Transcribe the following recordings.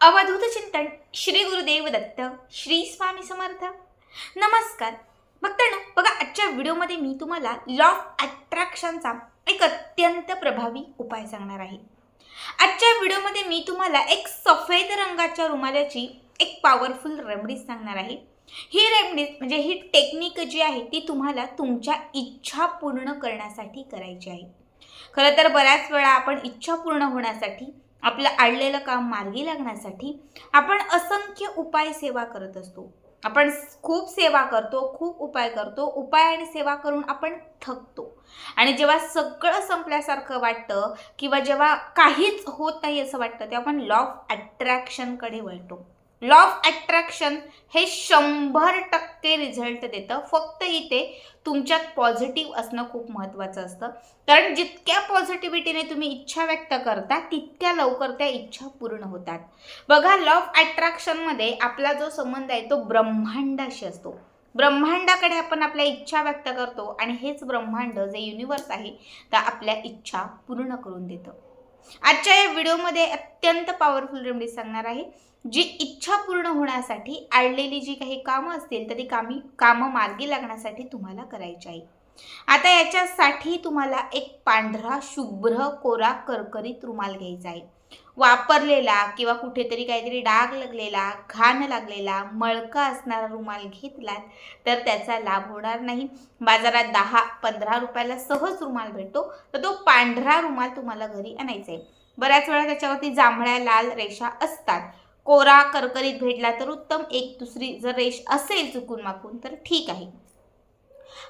अवधूत चिंतन श्री गुरुदेव दत्त श्री स्वामी समर्थ. नमस्कार. भक्तांनो बघा आजच्या व्हिडिओमध्ये मी तुम्हाला लॉ ऑफ अट्रॅक्शनचा एक अत्यंत प्रभावी उपाय सांगणार आहे. आजच्या व्हिडिओमध्ये मी तुम्हाला एक सफेद रंगाच्या रुमालाची एक पॉवरफुल रेमडीज सांगणार आहे. ही रेमडीज म्हणजे ही टेक्निक जी आहे ती तुम्हाला तुमच्या इच्छा पूर्ण करण्यासाठी करायची आहे. खरं तर बऱ्याच वेळा आपण इच्छा पूर्ण होण्यासाठी आपलं आडलेलं काम मार्गी लागण्यासाठी आपण असंख्य उपाय सेवा करत असतो. आपण खूप सेवा करतो खूप उपाय करतो उपाय आणि सेवा करून आपण थकतो. आणि जेव्हा सगळं संपल्यासारखं वाटतं किंवा जेव्हा काहीच होत नाही असं वाटतं तेव्हा आपण लॉ ऑफ अट्रॅक्शनकडे वळतो. लॉ ऑफ अट्रॅक्शन हे शंभर टक्के रिझल्ट देतं. फक्त इथे तुमच्यात पॉझिटिव्ह असणं खूप महत्त्वाचं असतं. कारण जितक्या पॉझिटिव्हिटीने तुम्ही इच्छा व्यक्त करता तितक्या लवकर त्या इच्छा पूर्ण होतात. बघा लॉ ऑफ अट्रॅक्शनमध्ये आपला जो संबंध आहे तो ब्रह्मांडाशी असतो. ब्रह्मांडाकडे आपण आपल्या इच्छा व्यक्त करतो आणि हेच ब्रह्मांड जे युनिवर्स आहे तर आपल्या इच्छा पूर्ण करून देतं. आजच्या या व्हिडिओमध्ये अत्यंत पॉवरफुल रेमेडी सांगणार आहे जी इच्छा पूर्ण होण्यासाठी आडलेली जी काही कामं असतील तर ती कामी कामं मार्गी लागण्यासाठी तुम्हाला करायची आहे. आता याच्यासाठी तुम्हाला एक पांढरा शुभ्र कोरा करकरीत रुमाल घ्यायचा आहे. वापरलेला किंवा कुठेतरी काहीतरी डाग लागलेला घाण लागलेला मळका असणारा रुमाल घेतलात तर त्याचा लाभ होणार नाही. बाजारात दहा पंधरा रुपयाला सहज रुमाल भेटतो तर तो पांढरा रुमाल तुम्हाला घरी आणायचा आहे. बऱ्याच वेळा त्याच्यावरती जांभळ्या लाल रेषा असतात. कोरा करकरीत भेटला तर उत्तम एक दुसरी जर रेष असेल चुकून माकून तर ठीक आहे.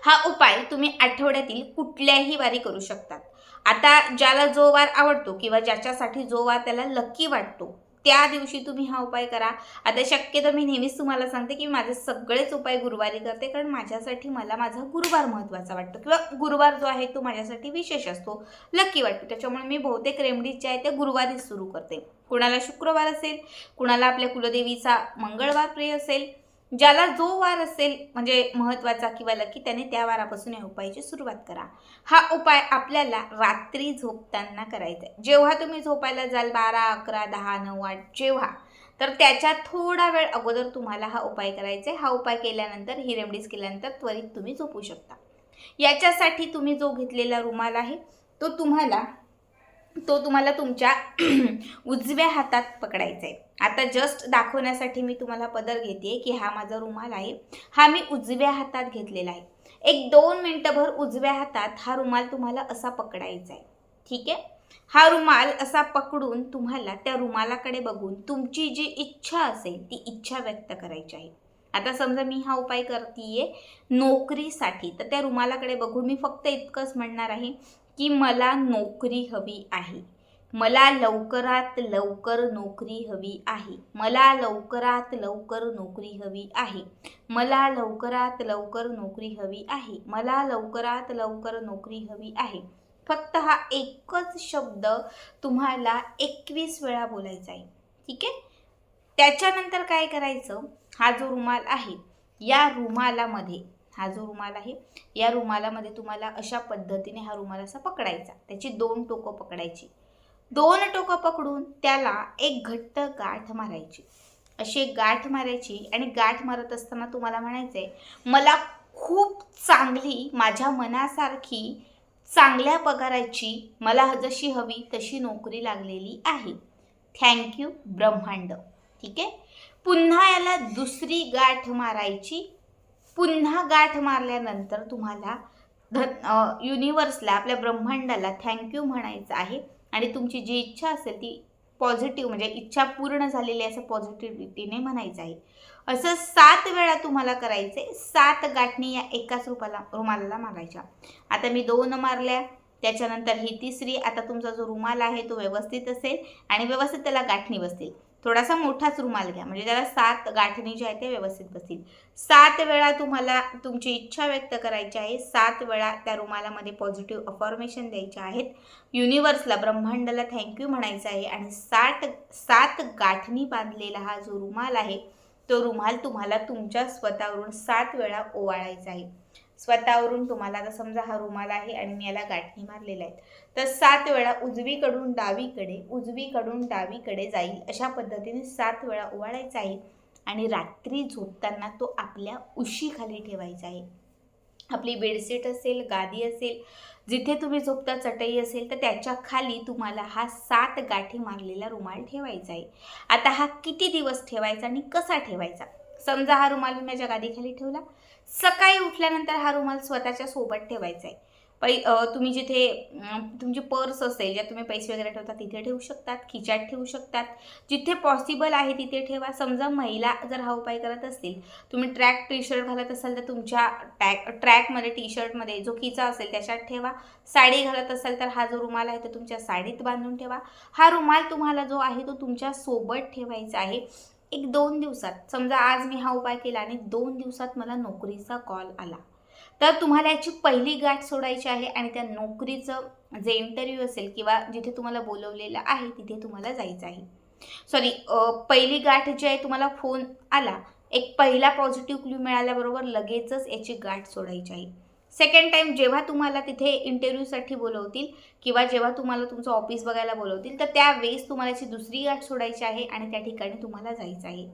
हा उपाय तुम्ही आठवड्यातील कुठल्याही वारी करू शकतात. आता ज्याला जो वार आवडतो किंवा ज्याच्यासाठी जो वार त्याला लक्की वाटतो त्या दिवशी तुम्ही हा उपाय करा. आता शक्यतो मी नेहमीच तुम्हाला सांगते की माझे सगळेच उपाय गुरुवारी करते कारण माझ्यासाठी मला माझा गुरुवार महत्त्वाचा वाटतो. किंवा गुरुवार जो आहे तो माझ्यासाठी विशेष असतो. लक्की वाटतो. त्याच्यामुळे मी बहुतेक रेमडीज ज्या आहेत त्या गुरुवारीच सुरू करते. कुणाला शुक्रवार असेल कुणाला आपल्या कुलदेवीचा मंगळवार प्रिय असेल ज्याला जो वार असेल म्हणजे महत्त्वाचा किंवा लकी त्याने त्या वारापासून या उपायाची सुरुवात करा. हा उपाय आपल्याला रात्री झोपताना करायचा आहे. जेव्हा तुम्ही झोपायला जाल बारा अकरा दहा नऊ आठ जेव्हा तर त्याच्या थोडा वेळ अगोदर तुम्हाला हा उपाय करायचा आहे. हा उपाय केल्यानंतर ही रेमडीज केल्यानंतर त्वरित तुम्ही झोपू शकता. याच्यासाठी तुम्ही जो घेतलेला रुमाल आहे तो तुम्हाला तो तुम्हाला तुमच्या उजव्या हातात पकडायचा आहे आता जस्ट दाखवण्यासाठी मी तुम्हाला पदर घेते की हा माझा रुमाल आहे. हा मी उजव्या हातात घेतलेला आहे. एक दोन मिनटंभर उजव्या हातात हा रुमाल तुम्हाला असा पकडायचा आहे ठीक? आहे हा रुमाल असा पकडून तुम्हाला त्या रुमालाकडे बघून तुमची जी इच्छा असेल ती इच्छा व्यक्त करायची आहे. आता समजा मी हा उपाय करतीये नोकरीसाठी तर त्या रुमालाकडे बघून मी फक्त इतकंच म्हणणार आहे की मला नोकरी हवी आहे. मला लवकरात लवकर नोकरी हवी आहे. मला लवकरात लवकर नोकरी हवी आहे. मला लवकरात लवकर नोकरी हवी आहे. मला लवकरात लवकर नोकरी हवी आहे. फक्त हा एकच शब्द तुम्हाला एकवीस वेळा बोलायचा आहे. ठीक आहे? त्याच्यानंतर काय करायचं? हा जो रुमाल आहे या रुमालामध्ये हा जो रुमाल आहे या रुमालामध्ये तुम्हाला अशा पद्धतीने हा रुमाल असा पकडायचा. त्याची दोन टोकं पकडायची. दोन टोकं पकडून त्याला एक घट्ट गाठ मारायची. अशी एक गाठ मारायची आणि गाठ मारत असताना तुम्हाला म्हणायचं आहे मला खूप चांगली माझ्या मनासारखी चांगल्या पगाराची मला जशी हवी तशी नोकरी लागलेली आहे. थँक्यू ब्रह्मांड. ठीक आहे? पुन्हा याला दुसरी गाठ मारायची. पुन्हा गाठ मारल्यानंतर तुम्हाला ध युनिवर्सला आपल्या ब्रह्मांडाला थँक्यू म्हणायचं आहे. आणि तुमची जी इच्छा असेल ती पॉझिटिव्ह म्हणजे इच्छा पूर्ण झालेली असं पॉझिटिव्हिटीने म्हणायचं आहे. असं सात वेळा तुम्हाला करायचं आहे सात गाठणी या एकाच रुपाला रुमालाला मारायच्या. आता मी दोन मारल्या. त्याच्यानंतर ही तिसरी आता तुमचा जो रुमाल आहे तो व्यवस्थित असेल आणि व्यवस्थित त्याला गाठणी बसतील. थोडासा मोठाच रुमाल घ्या. म्हणजे त्याला सात गाठणी ज्या आहेत त्या व्यवस्थित बसतील. सात वेळा तुम्हाला तुमची इच्छा व्यक्त करायची आहे सात वेळा त्या रुमालामध्ये पॉझिटिव्ह अफॉर्मेशन द्यायचे आहेत. युनिवर्सला ब्रह्मांडाला थँक्यू म्हणायचं आहे आणि सात सात गाठणी बांधलेला हा जो रुमाल आहे तो रुमाल तुम्हाला तुमच्या स्वतःवरून सात वेळा ओवाळायचा आहे. स्वतःवरून तुम्हाला आता समजा हा रुमाल आहे आणि मी याला गाठी मारलेला आहे. तर सात वेळा उजवीकडून डावीकडे उजवीकडून डावीकडे जाईल अशा पद्धतीने सात वेळा ओवाळायचा आहे आणि रात्री झोपताना तो आपल्या उशीखाली ठेवायचा आहे. आपली बेडशीट असेल गादी असेल जिथे तुम्ही झोपता चटई असेल तर त्याच्याखाली तुम्हाला हा सात गाठी मारलेला रुमाल ठेवायचा आहे. आता हा किती दिवस ठेवायचा आणि कसा ठेवायचा? समजा हा रुमाल मी माझ्या गादीखाली ठेवला. सकाळी उठल्यानंतर हा रुमाल स्वतःच्या सोबत ठेवायचा आहे पै तुम्ही जिथे तुमची पर्स असेल ज्यात तुम्ही पैसे वगैरे ठेवता तिथे ठेवू शकतात खिच्यात ठेवू शकतात. जिथे पॉसिबल आहे तिथे ठेवा. समजा महिला जर हा उपाय करत असतील तुम्ही ट्रॅक टी शर्ट घालत असाल तर तुमच्या टॅक ट्रॅकमध्ये टी शर्टमध्ये जो खिचा असेल त्याच्यात ठेवा. साडी घालत असाल तर हा जो रुमाल आहे तो तुमच्या साडीत बांधून ठेवा. हा रुमाल तुम्हाला जो आहे तो तुमच्यासोबत ठेवायचा आहे. एक दोन दिवसात समजा आज मी हा उपाय केला आणि दोन दिवसात मला नोकरीचा कॉल आला. तर तुम्हाला याची पहिली गाठ सोडायची आहे आणि त्या नोकरीचं जे इंटरव्ह्यू असेल किंवा जिथे तुम्हाला बोलवलेलं आहे तिथे तुम्हाला जायचं आहे. सॉरी पहिली गाठ जी आहे तुम्हाला फोन आला. एक पहिला पॉझिटिव्ह क्ल्यू मिळाल्याबरोबर लगेचच याची गाठ सोडायची आहे. सेकंड टाईम जेव्हा तुम्हाला तिथे इंटरव्ह्यूसाठी बोलवतील किंवा जेव्हा तुम्हाला तुमचं ऑफिस बघायला बोलवतील तर त्यावेळेस तुम्हाला याची दुसरी गाठ सोडायची आहे आणि त्या ठिकाणी तुम्हाला जायचं आहे.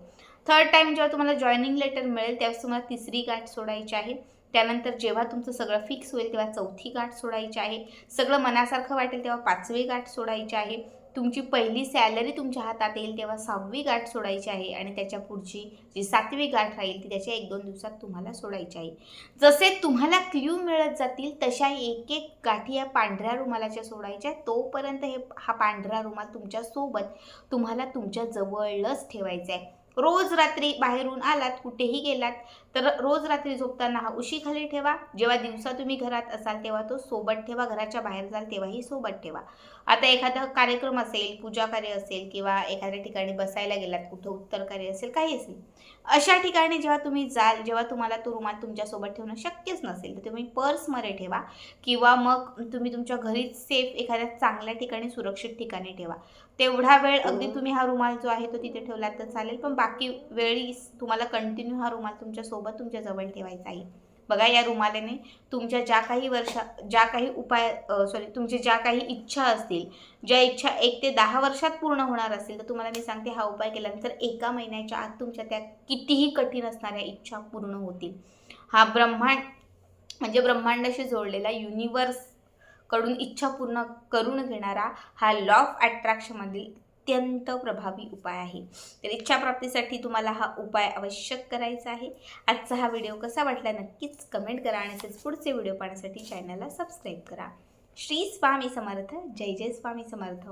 थर्ड टाईम जेव्हा तुम्हाला जॉईनिंग लेटर मिळेल त्यावेळेस तुम्हाला तिसरी गाठ सोडायची आहे. त्यानंतर जेव्हा तुमचं सगळं फिक्स होईल तेव्हा चौथी गाठ सोडायची आहे. सगळं मनासारखं वाटेल तेव्हा पाचवी गाठ सोडायची आहे. तुमची पहिली सॅलरी तुमच्या हातात येईल तेव्हा सहावी गाठ सोडायची आहे आणि त्याच्या पुढची जी सातवी गाठ राहील ती त्याच्या एक दोन दिवसात तुम्हाला सोडायची आहे. जसे तुम्हाला क्ल्यू मिळत जातील तशा एक एक गाठी या पांढऱ्या रुमालाच्या सोडायच्या तोपर्यंत हे हा पांढरा रुमाल तुमच्यासोबत तुम्हाला तुमच्या जवळच ठेवायचा आहे. रोज रात्री बाहेरून आलात कुठेही गेलात तर रोज रात्री झोपताना हा उशीखाली ठेवा. जेव्हा दिवसा तुम्ही घरात असाल तेव्हा तो सोबत ठेवा. घराच्या बाहेर जाल तेव्हाही सोबत ठेवा. आता एखादा कार्यक्रम असेल पूजा कार्य असेल किंवा एखाद्या ठिकाणी बसायला गेलात कुठं उत्तर कार्य असेल काही असेल अशा ठिकाणी जेव्हा तुम्ही जाल जेव्हा तुम्हाला तो रुमाल तुमच्यासोबत ठेवणं शक्यच नसेल तर तुम्ही पर्समध्ये ठेवा किंवा मग तुम्ही तुमच्या घरीच सेफ एखाद्या चांगल्या ठिकाणी सुरक्षित ठिकाणी ठेवा. तेवढा वेळ अगदी तुम्ही हा रुमाल जो आहे तो तिथे ठेवला तर चालेल पण बाकी वेळी तुम्हाला कंटिन्यू हा रुमाल तुमच्यासोबत तुमच्या जवळ ठेवायचा आहे. बघा या रुमालेने तुमच्या ज्या काही वर्षा ज्या काही उपाय सॉरी तुमची ज्या काही इच्छा असतील ज्या इच्छा एक ते दहा वर्षात पूर्ण होणार असतील तर तुम्हाला मी सांगते हा उपाय केल्यानंतर एका महिन्याच्या आत तुमच्या त्या कितीही कठीण असणाऱ्या इच्छा पूर्ण होतील. हा ब्रह्मांड म्हणजे ब्रह्मांडाशी जोडलेला युनिवर्सकडून इच्छा पूर्ण करून घेणारा हा लॉ ऑफ अट्रॅक्शनमधील अत्यंत प्रभावी उपाय आहे. तर इच्छाप्राप्तीसाठी तुम्हाला हा उपाय आवश्यक करायचा आहे. आजचा हा व्हिडिओ कसा वाटला नक्कीच कमेंट करा आणि तसेच पुढचे व्हिडिओ पाहण्यासाठी चॅनलला सबस्क्राईब करा. श्री स्वामी समर्थ. जय जय स्वामी समर्थ.